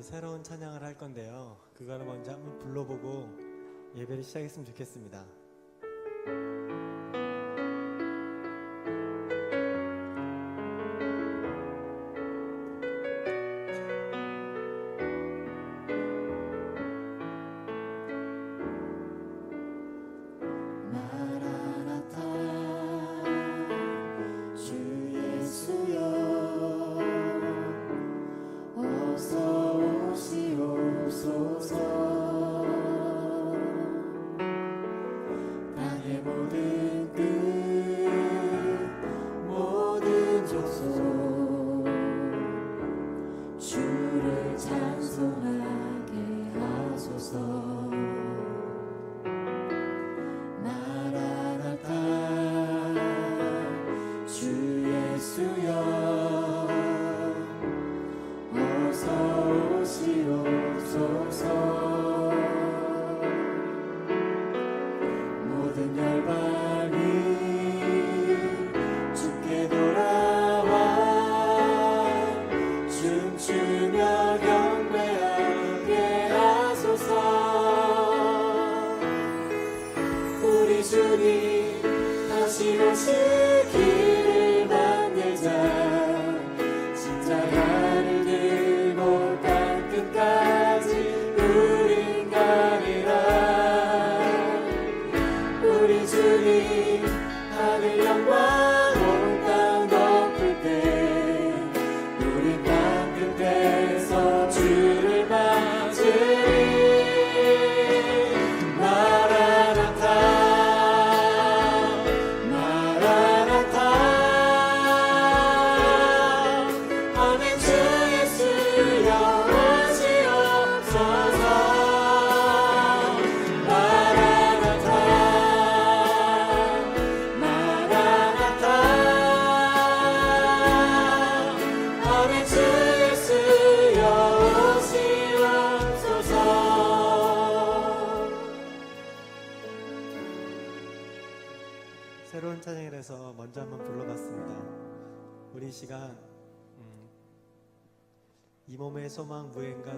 이제 새로운 찬양을 할 건데요. 그거를 먼저 한번 불러보고 예배를 시작했으면 좋겠습니다.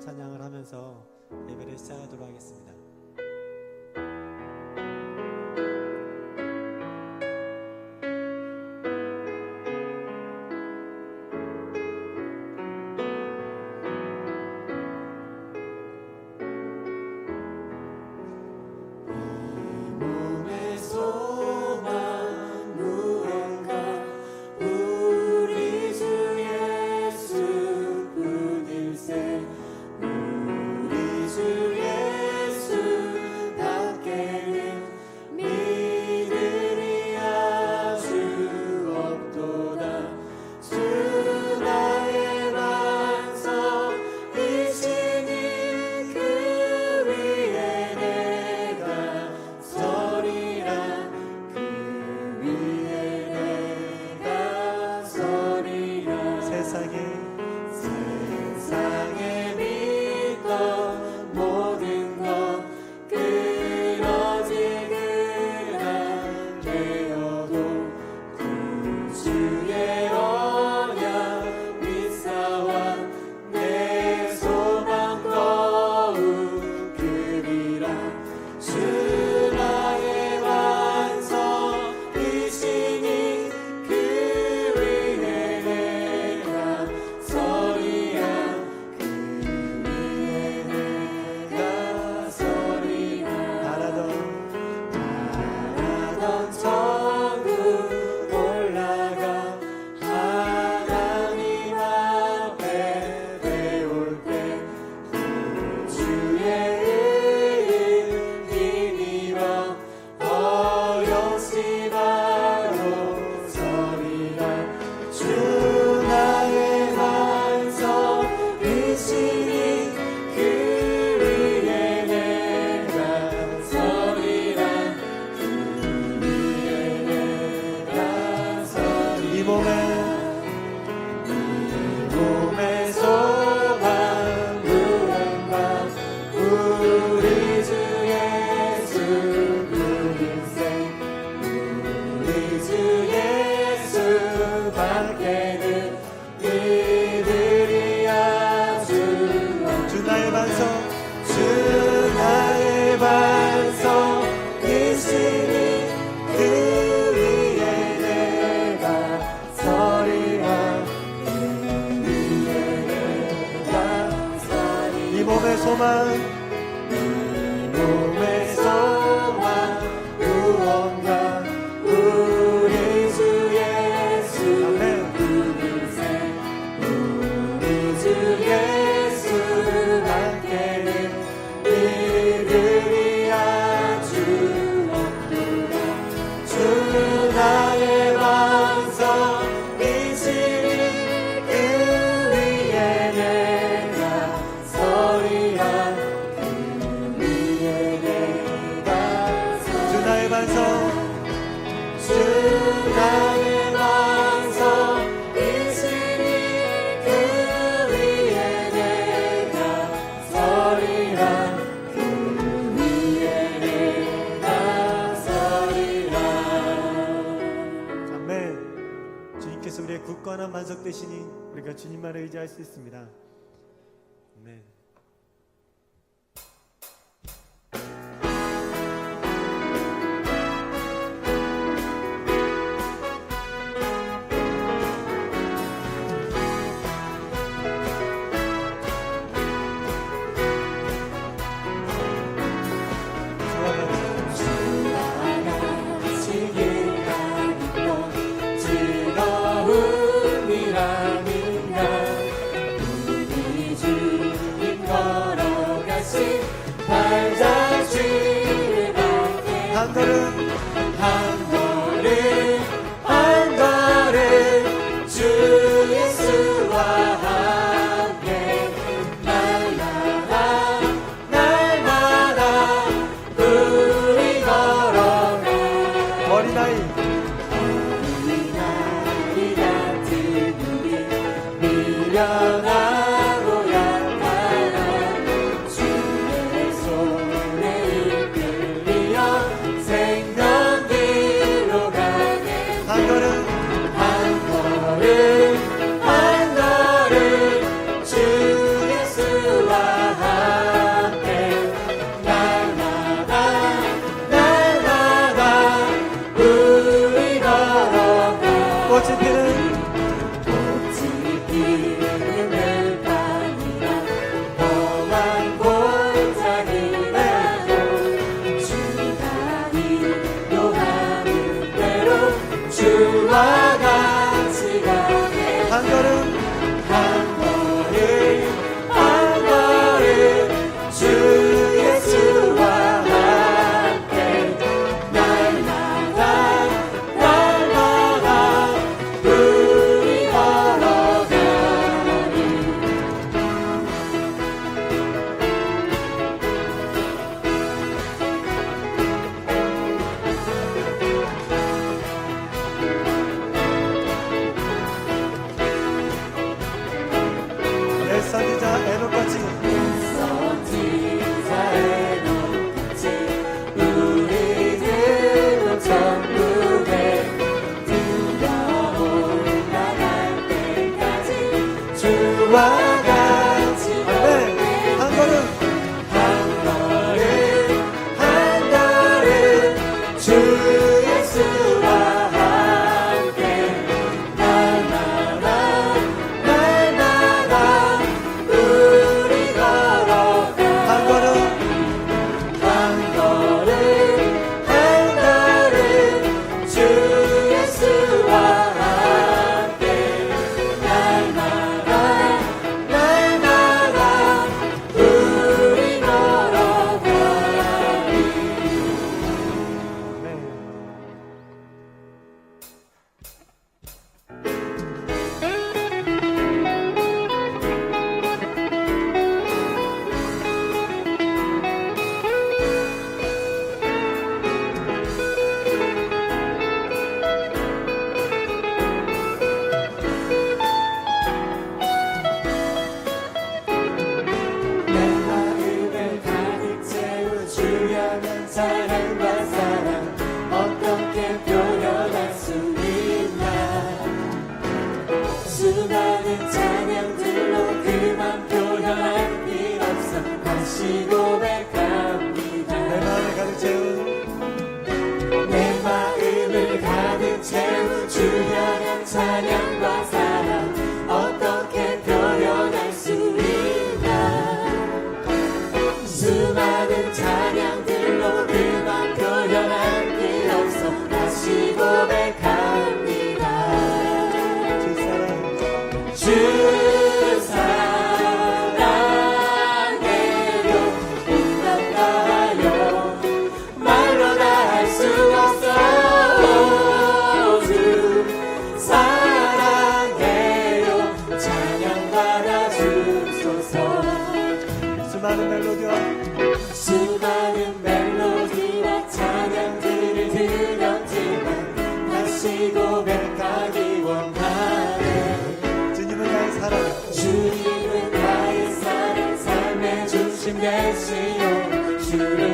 찬양을 하면서 예배를 시작하도록 하겠습니다. over. 굳건한 반석 되시니 우리가 주님만을 의지할 수 있습니다. Mary. 되시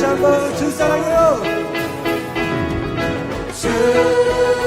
다시 한번 주 사랑해요 주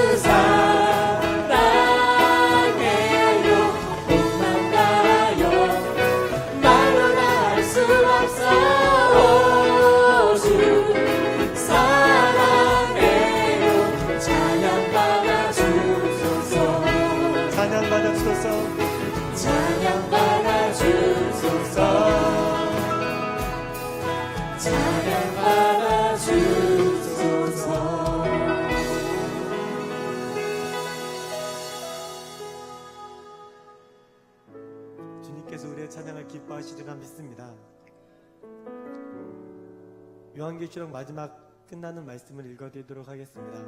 찬양을 기뻐하시리라 믿습니다. 요한계시록 마지막 끝나는 말씀을 읽어드리도록 하겠습니다.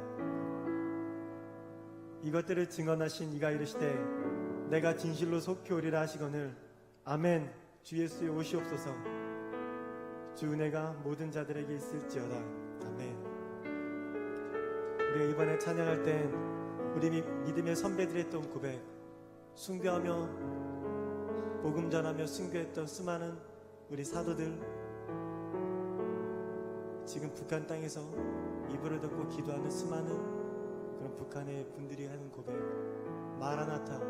이것들을 증언하신 이가 이르시되 내가 진실로 속히 오리라 하시거늘 아멘 주 예수의 오시옵소서 주 은혜가 모든 자들에게 있을지어다 아멘 우리가 이번에 찬양할 땐 우리 미- 믿음의 선배들이 했던 고백 숭배하며 복음 전하며 순교했던 수많은 우리 사도들 지금 북한 땅에서 이불을 덮고 기도하는 수많은 그런 북한의 분들이 하는 고백 마라나타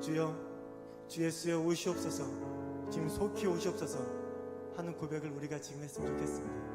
주여 주 예수여 오시옵소서 지금 속히 오시옵소서 하는 고백을 우리가 지금 했으면 좋겠습니다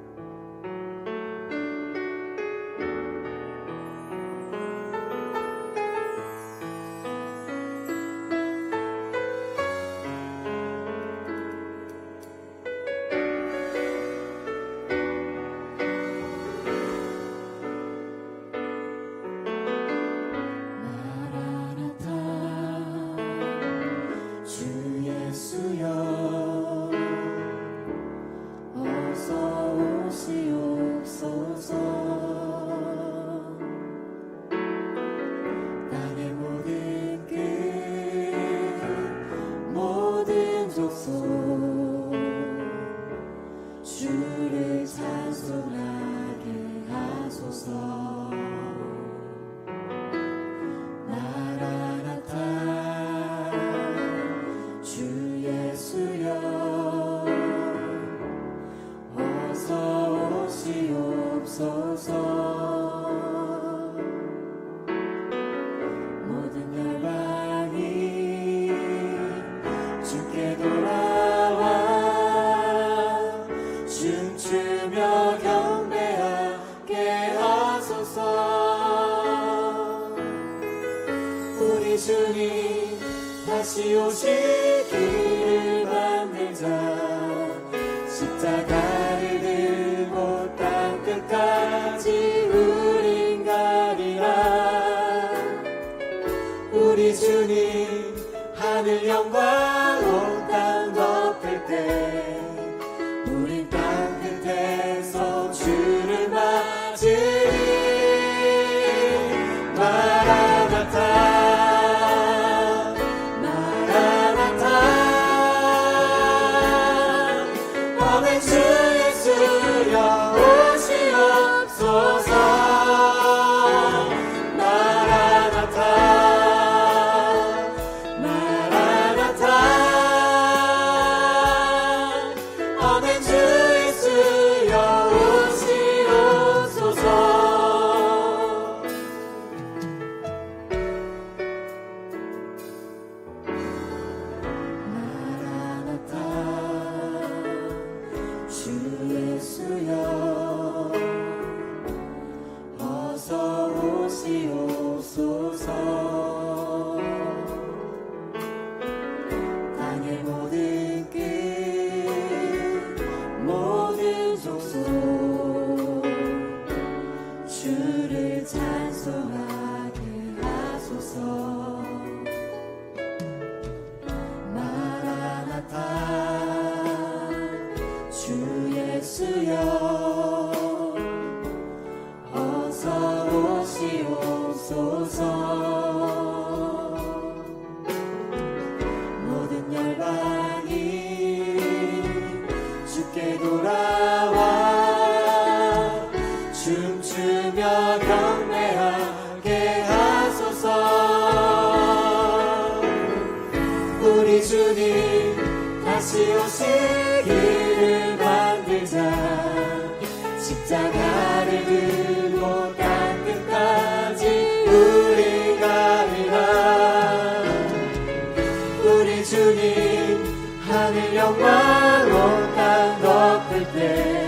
주님 하늘 영광 온땅 덮을 때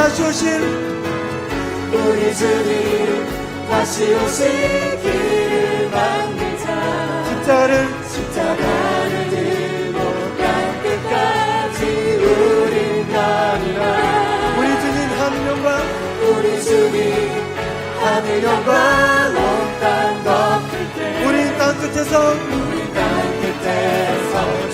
다시 오실 우리 주님 다시 오시기를 만들자 십자가를 십자가를 들고 땅 끝까지 우린 가리라. 우리 주님 하늘 영광 우리 주님 하늘 영광 온땅 덮을 때 우리 땅 끝에서 우리 땅 끝에서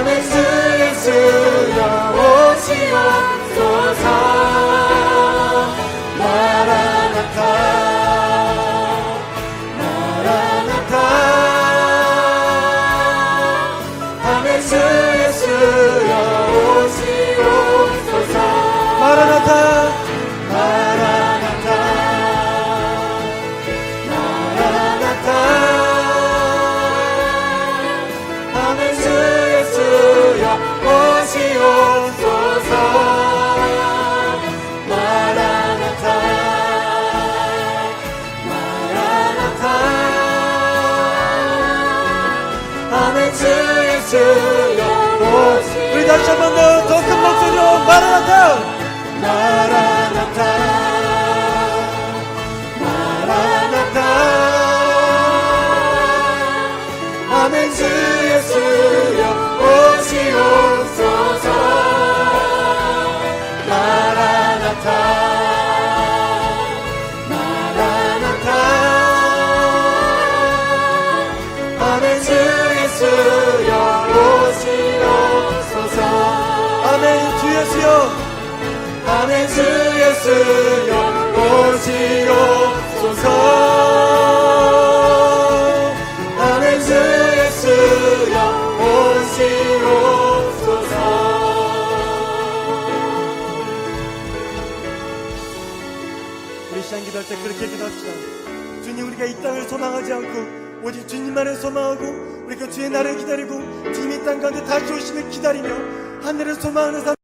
아멘 주 예수여 오시옵소서 우리 다시 한번더더큰 목소리로 마라나타 마라나타 마라나타 아멘 주 예수여 오시옵소서. 아멘 주 예수여 오시옵소서. 우리 시간 기도할 때 그렇게 기도합시다. 주님 우리가 이 땅을 소망하지 않고 오직 주님만을 소망하고 우리가 주의 날을 기다리고 주님이 땅 가운데 다시 오심을 기다리며 하늘을 소망하는 삶